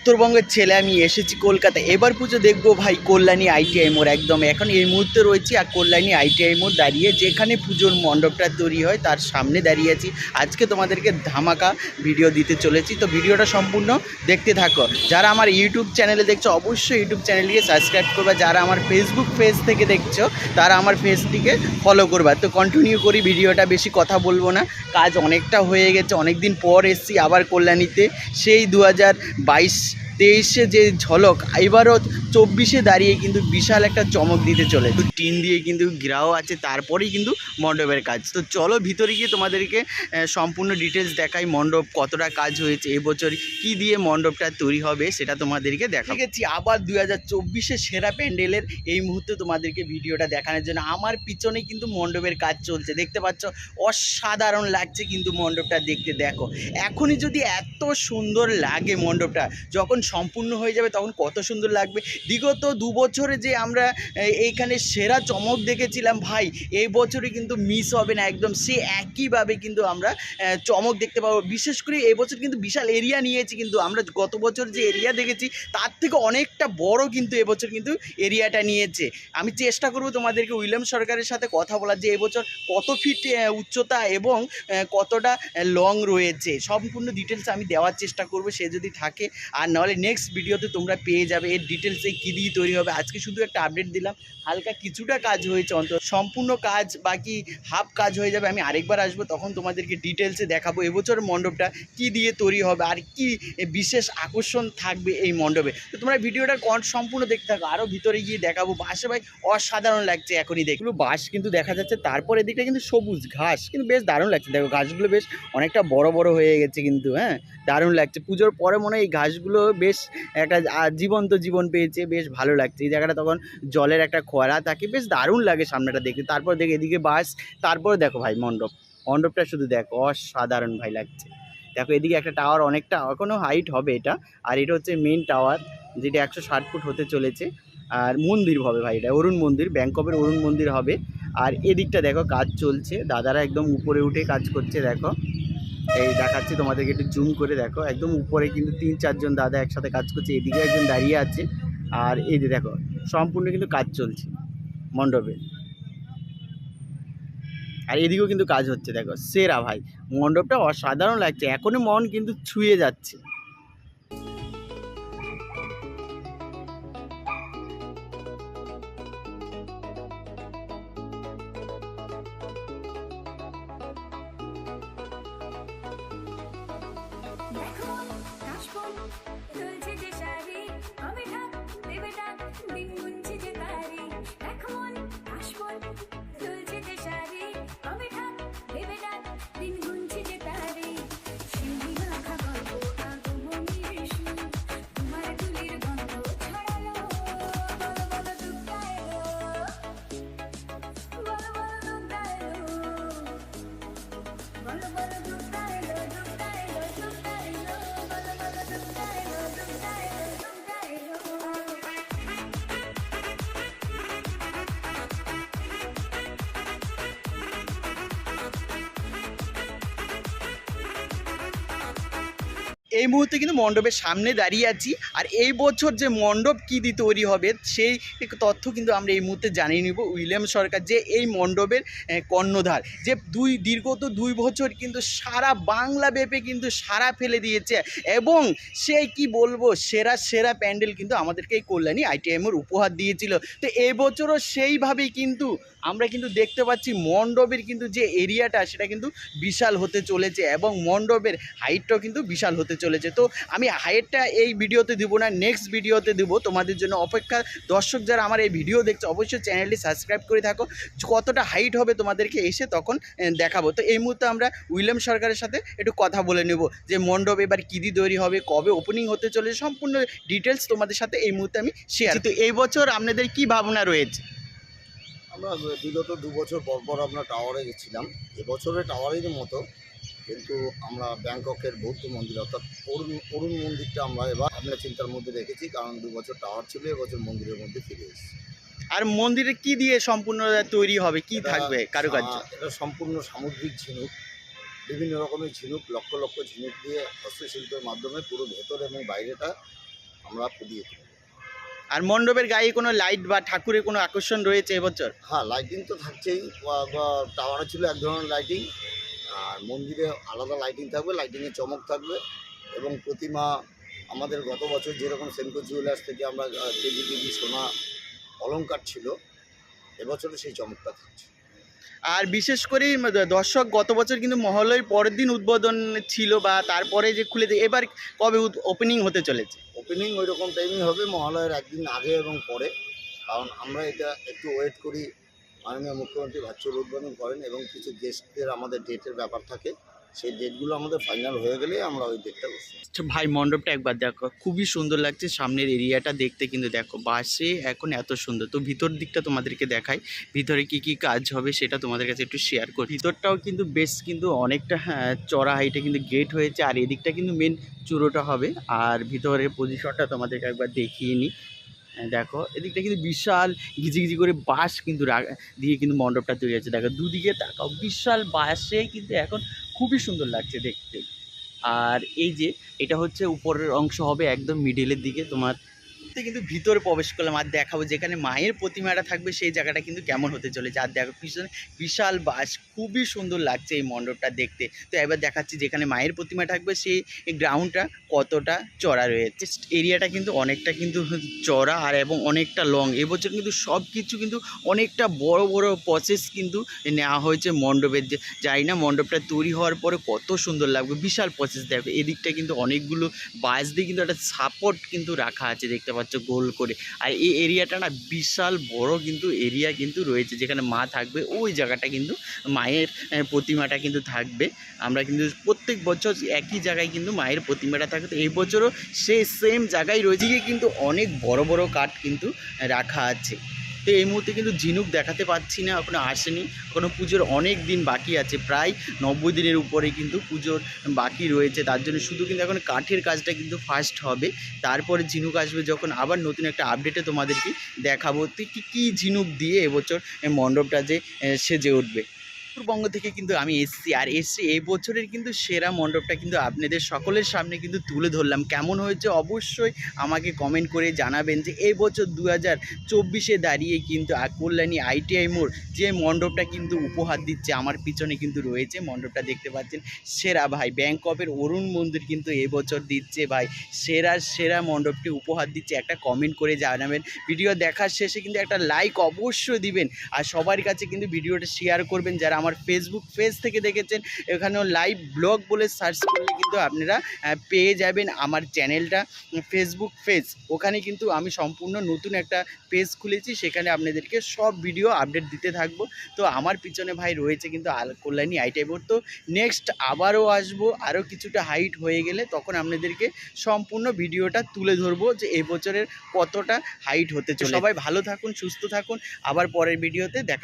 উত্তরবঙ্গের ছেলে, আমি এসেছি কলকাতা এবার পুজো দেখব ভাই, কল্যাণী আইটিআই মোড় একদম। এখন এই মুহূর্তে রয়েছি আর কল্যাণী আইটিআই মোড় দাঁড়িয়ে যেখানে পুজোর মণ্ডপটা তৈরি হয়, তার সামনে দাঁড়িয়ে আছি। আজকে তোমাদেরকে ধামাকা ভিডিও দিতে চলেছি। তো ভিডিওটা সম্পূর্ণ দেখতে থাকো। যারা আমার ইউটিউব চ্যানেলে দেখছ, অবশ্যই ইউটিউব চ্যানেলটিকে সাবস্ক্রাইব করবে। যারা আমার ফেসবুক পেজ থেকে দেখছ, তারা আমার পেজটিকে ফলো করবা। তো কন্টিনিউ করি ভিডিওটা বেশি কথা বলব না। কাজ অনেকটা হয়ে গেছে। অনেক দিন পর এসছি আবার কল্যাণীতে। সেই দু বাইশ তেইশে যে ঝলক এবারও চব্বিশে দাঁড়িয়ে কিন্তু বিশাল একটা চমক দিতে চলে তো টিন দিয়ে কিন্তু গ্রাহ আছে, তারপরেই কিন্তু মণ্ডপের কাজ। তো চলো ভিতরে গিয়ে তোমাদেরকে সম্পূর্ণ ডিটেলস দেখাই মণ্ডপ কতটা কাজ হয়েছে, এবছর কি দিয়ে মণ্ডপটা তৈরি হবে সেটা তোমাদেরকে দেখা গেছি আবার দুই হাজার সেরা প্যান্ডেলের এই মুহূর্তে তোমাদেরকে ভিডিওটা দেখানোর জন্য আমার পিছনে কিন্তু মণ্ডপের কাজ চলছে। দেখতে পাচ্ছ, অসাধারণ লাগছে কিন্তু মণ্ডপটা দেখতে, দেখো। এখনই যদি এত সুন্দর লাগে মণ্ডপটা, যখন সম্পূর্ণ হয়ে যাবে, তখন কত সুন্দর লাগবে। বিগত দু বছরে যে আমরা এইখানে সেরা চমক দেখেছিলাম, ভাই, এই বছরে কিন্তু মিস হবে না, একদম সে একইভাবে কিন্তু আমরা চমক দেখতে পাবো। বিশেষ করে এবছর কিন্তু বিশাল এরিয়া নিয়েছি কিন্তু, আমরা গত বছর যে এরিয়া দেখেছি, তার থেকে অনেকটা বড় কিন্তু এবছর কিন্তু এরিয়াটা নিয়েছে। আমি চেষ্টা করব তোমাদেরকে উইলিয়াম সরকারের সাথে কথা বলার যে এবছর কত ফিট উচ্চতা এবং কতটা লং রয়েছে। সম্পূর্ণ ডিটেলস আমি দেওয়ার চেষ্টা করব, সে যদি থাকে, আর নাহলে নেক্সট ভিডিওতে তোমরা পেয়ে যাবে। এর ডিটেলসে কী দিয়ে তৈরি হবে। আজকে শুধু একটা আপডেট দিলাম। হালকা কিছুটা কাজ হয়েছে অন্তত। সম্পূর্ণ কাজ, বাকি হাফ কাজ হয়ে যাবে। আমি আরেকবার আসব, তখন তোমাদেরকে ডিটেলসে দেখাবো এবছর মণ্ডপটা কি দিয়ে তৈরি হবে আর কি বিশেষ আকর্ষণ থাকবে এই মণ্ডপে। তো তোমরা ভিডিওটা কন সম্পূর্ণ দেখতে থাকো। আরও ভিতরে গিয়ে দেখাবো। বাসে ভাই অসাধারণ লাগছে এখনই দেখল বাস কিন্তু দেখা যাচ্ছে, তারপর এদিকটা কিন্তু সবুজ ঘাস। কিন্তু বেশ দারুণ লাগছে। দেখো, ঘাসগুলো বেশ অনেকটা বড় বড় হয়ে গেছে কিন্তু হ্যাঁ? দারুণ লাগছে। পুজোর পরে মনে হয় এই ঘাসগুলো বেশ একটা জীবন্ত জীবন পেয়েছে, বেশ ভালো লাগছে। এই জায়গাটা তখন জলের একটা খরা থাকে বেশ দারুণ লাগে সামনেটা দেখতে। তারপর দেখে এদিকে বাস, তারপর দেখো ভাই মণ্ডপ। মণ্ডপটা শুধু দেখো, অসাধারণ ভাই লাগছে। দেখো এদিকে একটা টাওয়ার অনেকটা এখনও হাইট হবে এটা, আর এটা হচ্ছে মেন টাওয়ার যেটা একশো ষাট ফুট হতে চলেছে। আর মন্দির হবে ভাই এটা, অরুণ মন্দির ব্যাংককের অরুণ মন্দির হবে। আর এদিকটা দেখো কাজ চলছে, দাদারা একদম উপরে উঠে কাজ করছে, দেখো। এই দেখাচ্ছি, তোমাদেরকে একটু জুম করে দেখো। একদম উপরে কিন্তু তিন, চারজন দাদা একসাথে কাজ করছে, এদিকে একজন দাঁড়িয়ে আছে। আর এই যে দেখো, সম্পূর্ণ কিন্তু কাজ চলছে মণ্ডপে। আর এদিকেও কিন্তু কাজ হচ্ছে, দেখো, সেরা ভাই। মণ্ডপটা অসাধারণ লাগছে এখনই মন কিন্তু ছুঁয়ে যাচ্ছে। এই মুহূর্তে কিন্তু মণ্ডপের সামনে দাঁড়িয়ে আছি। আর এই বছর যে মণ্ডপ কী দিয়ে তৈরি হবে, সেই তথ্য কিন্তু আমরা এই মুহূর্তে জানিয়ে নিব উইলিয়াম সরকার যে এই মণ্ডপের কর্ণধার। যে দুই দীর্ঘত দুই বছর কিন্তু সারা বাংলা ব্যাপে কিন্তু সারা ফেলে দিয়েছে। এবং সে কি বলব, সেরা সেরা প্যান্ডেল কিন্তু আমাদেরকে এই কল্যাণী আইটিএমের উপহার দিয়েছিল। তো এবছরও সেইভাবেই কিন্তু আমরা কিন্তু দেখতে পাচ্ছি মণ্ডপের কিন্তু যে এরিয়াটা, সেটা কিন্তু বিশাল হতে চলেছে। এবং মণ্ডপের হাইটটাও কিন্তু বিশাল হতে চলেছে। তো আমি হাইটটা এই ভিডিওতে দিব না নেক্সট ভিডিওতে দিব। তোমাদের জন্য অপেক্ষা। দর্শক যারা আমার এই ভিডিও দেখছে অবশ্যই চ্যানেলটি সাবস্ক্রাইব করে থাকো। কতটা হাইট হবে তোমাদেরকে এসে তখন দেখাবো। তো এই মুহূর্তে আমরা উইলিয়াম সরকারের সাথে একটু কথা বলে নেব যে মণ্ডপ এবার কী দিয়ে তৈরি হবে কবে ওপেনিং হতে চলেছে সম্পূর্ণ ডিটেলস তোমাদের সাথে এই মুহূর্তে আমি শেয়ার তো এই বছর আপনাদের কি ভাবনা রয়েছে? আমরা বিগত দু বছর পর পর আমরা টাওয়ারে গেছিলাম। এবছরে টাওয়ারের মতো কিন্তু আমরা ব্যাংককের বৌদ্ধ মন্দির অর্থাৎ অরুণ অরুণ মন্দিরটা আমরা এবার আমরা চিন্তার মধ্যে রেখেছি কারণ দু বছর টাওয়ার ছিল এবছর মন্দিরের মধ্যে ফিরে এসেছি। আর মন্দিরে কি দিয়ে সম্পূর্ণ তৈরি হবে কি থাকবে কারুকার্য? এটা সম্পূর্ণ সামুদ্রিক ঝিনুক বিভিন্ন রকমের ঝিনুক লক্ষ লক্ষ ঝিনুক দিয়ে হস্তশিল্পের মাধ্যমে পুরো ভেতর এবং বাইরেটা আমরা ফুটিয়ে তুলি আর মণ্ডপের গায়ে কোনো লাইট বা ঠাকুরের কোনো আকর্ষণ রয়েছে এবছর? হ্যাঁ লাইটিং তো থাকছেই টাওয়ারে ছিল এক ধরনের লাইটিং মন্দিরে আলাদা লাইটিং থাকবে লাইটিংয়ে চমক থাকবে এবং প্রতিমা আমাদের গত বছর যেরকম সেনকো জুয়েলার্স থেকে আমরা কেজি কেজি সোনা অলঙ্কার ছিল এবছরও সেই চমকটা থাকছে। আর বিশেষ করে দর্শক গত বছর কিন্তু মহলয়ের পরের দিন উদ্বোধন ছিল বা তারপরে যে খুলে দিয়ে এবার কবে ওপেনিং হতে চলেছে? ওপেনিং ওই রকম টাইমই হবে মহালয়ের একদিন আগে এবং পরে কারণ আমরা এটা একটু ওয়েট করি মাননীয় মুখ্যমন্ত্রী ভার্চুয়াল উদ্বোধন করেন এবং কিছু গেস্টদের আমাদের ডেটের ব্যাপার থাকে সেই ডেটগুলো আমাদের ফাইনাল হয়ে গেলে আমরা ওই ডেটটা বসবো। আচ্ছা ভাই মণ্ডপটা একবার দেখো। খুবই সুন্দর লাগছে সামনের এরিয়াটা দেখতে কিন্তু দেখো বাসে এখন এত সুন্দর। তো ভিতর দিকটা তোমাদেরকে দেখাই ভিতরে কি কি কাজ হবে সেটা তোমাদের কাছে একটু শেয়ার করি। ভিতরটাও কিন্তু বেশ কিন্তু অনেকটা হ্যাঁ, চড়া হাইটে কিন্তু গেট হয়েছে আর এদিকটা কিন্তু মেন চুরোটা হবে। আর ভিতরের পজিশনটা তোমাদেরকে একবার দেখিয়ে নিই। দেখো, এদিকটা কিন্তু বিশাল ঘিজি করে বাস কিন্তু দিয়ে কিন্তু মণ্ডপটা তৈরি হয়েছে দেখো, দুদিকে তাকাও, বিশাল বাসে কিন্তু এখন খুবই সুন্দর লাগছে দেখতে। আর এই যে, এটা হচ্ছে উপরের অংশ হবে একদম মিডিলের দিকে, তোমার কিন্তু ভিতরে প্রবেশ করলাম আর দেখাবো যেখানে মায়ের প্রতিমাটা থাকবে সেই জায়গাটা কিন্তু কেমন হতে চলেছে। আর দেখো পিছনে বিশাল বাস খুবই সুন্দর লাগছে এই মণ্ডপটা দেখতে। তো এবার দেখাচ্ছি যেখানে মায়ের প্রতিমা থাকবে সেই গ্রাউন্ডটা কতটা চড়া রয়েছে। এরিয়াটা কিন্তু অনেকটা কিন্তু চড়া আর এবং অনেকটা লং এবছর কিন্তু সব কিছু কিন্তু অনেকটা বড় বড় প্রসেস কিন্তু নেওয়া হয়েছে মণ্ডপের যে, জানি না মণ্ডপটা তৈরি হওয়ার পরে কত সুন্দর লাগবে। বিশাল প্রসেস দেখো। এদিকটা কিন্তু অনেকগুলো বাঁশ দিয়ে কিন্তু একটা সাপোর্ট কিন্তু রাখা আছে দেখতে পাচ্ছ। গোল করে। আর এই এরিয়াটা না বিশাল বড় কিন্তু এরিয়া কিন্তু রয়েছে, যেখানে মা থাকবে, ওই জায়গাটা কিন্তু মায়ের প্রতিমাটা কিন্তু থাকবে। আমরা কিন্তু প্রত্যেক বছর একই জায়গায় কিন্তু মায়ের প্রতিমাটা থাকে। তো এই বছরও সে সেম জায়গায় রয়েছে কিন্তু অনেক বড় বড় কাঠ কিন্তু রাখা আছে। তো এই মুহূর্তে কিন্তু ঝিনুক দেখাতে পাচ্ছি না, এখনও আসেনি। কোনো পুজোর অনেক দিন বাকি আছে, প্রায় নব্বই দিনের উপরে কিন্তু পুজোর বাকি রয়েছে। তার জন্য শুধু কিন্তু এখন কাঠের কাজটা কিন্তু ফার্স্ট হবে। তারপরে ঝিনুক আসবে যখন আবার নতুন একটা আপডেটে তোমাদেরকে দেখাবো। তুই কী কী ঝিনুক দিয়ে এবছর মণ্ডপটা যে সেজে উঠবে? উত্তরবঙ্গ থেকে কিন্তু আমি এসছি। আর এসছি এই বছরের কিন্তু সেরা মণ্ডপটা কিন্তু আপনাদের সকলের সামনে কিন্তু তুলে ধরলাম। কেমন হয়েছে অবশ্যই আমাকে কমেন্ট করে জানাবেন যে এই বছর দু হাজার চব্বিশে দাঁড়িয়ে কিন্তু কল্যাণী আইটিআই মোড় যে মণ্ডপটা কিন্তু উপহার দিচ্ছে আমার পিছনে কিন্তু রয়েছে। মণ্ডপটা দেখতে পাচ্ছেন, সেরা ভাই। ব্যাংককের অরুণ মন্দির কিন্তু এবছর দিচ্ছে ভাই। সেরা সেরা মণ্ডপটি উপহার দিচ্ছে। একটা কমেন্ট করে জানাবেন। ভিডিও দেখার শেষে কিন্তু একটা লাইক অবশ্যই দিবেন। আর সবার কাছে কিন্তু ভিডিওটা শেয়ার করবেন। যারা আমার ফেসবুক পেজ থেকে দেখেছেন। এখানেও লাইভ ব্লগ বলে সার্চ করলে কিন্তু আপনারা পেয়ে যাবেন আমার চ্যানেলটা ফেসবুক পেজ ওখানে কিন্তু আমি সম্পূর্ণ নতুন একটা পেজ খুলেছি সেখানে আপনাদেরকে সব ভিডিও আপডেট দিতে থাকব। তো আমার পিছনে ভাই রয়েছে কিন্তু আল কল্যাণী আইটাই তো নেক্সট আবারও আসব আরও কিছুটা হাইট হয়ে গেলে তখন আপনাদেরকে সম্পূর্ণ ভিডিওটা তুলে ধরবো যে এবছরের কতটা হাইট হতে চলে সবাই ভালো থাকুন সুস্থ থাকুন আবার পরের ভিডিওতে দেখা